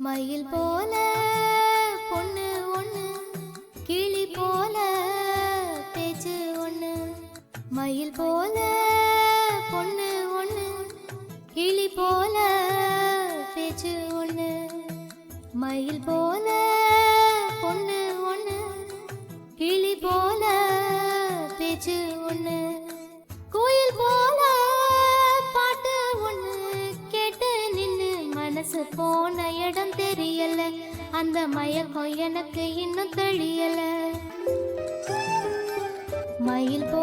மயில் போல பொண்ணு ஒண்ணு கிளி போல பேச்சு ஒண்ணு. மயில் போல பொண்ணு ஒண்ணு கிளி போல பேச்சு ஒண்ணு. மயில் போல பொண்ணு ஒண்ணு கிளி போல பேச்சு ஒண்ணு. மனசு போன இடம் தெரியல. அந்த மயக்கம் எனக்கு இன்னும் தெரியல மயில் போ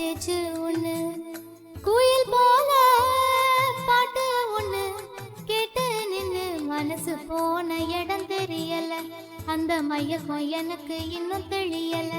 பேச்சு ஒண்ணு குயில் போல பாட்டு ஒண்ணு கேட்டு நின்னு மனசு போன இடம் தெரியல. அந்த மயக்கம் எனக்கு இன்னும் தெரியல.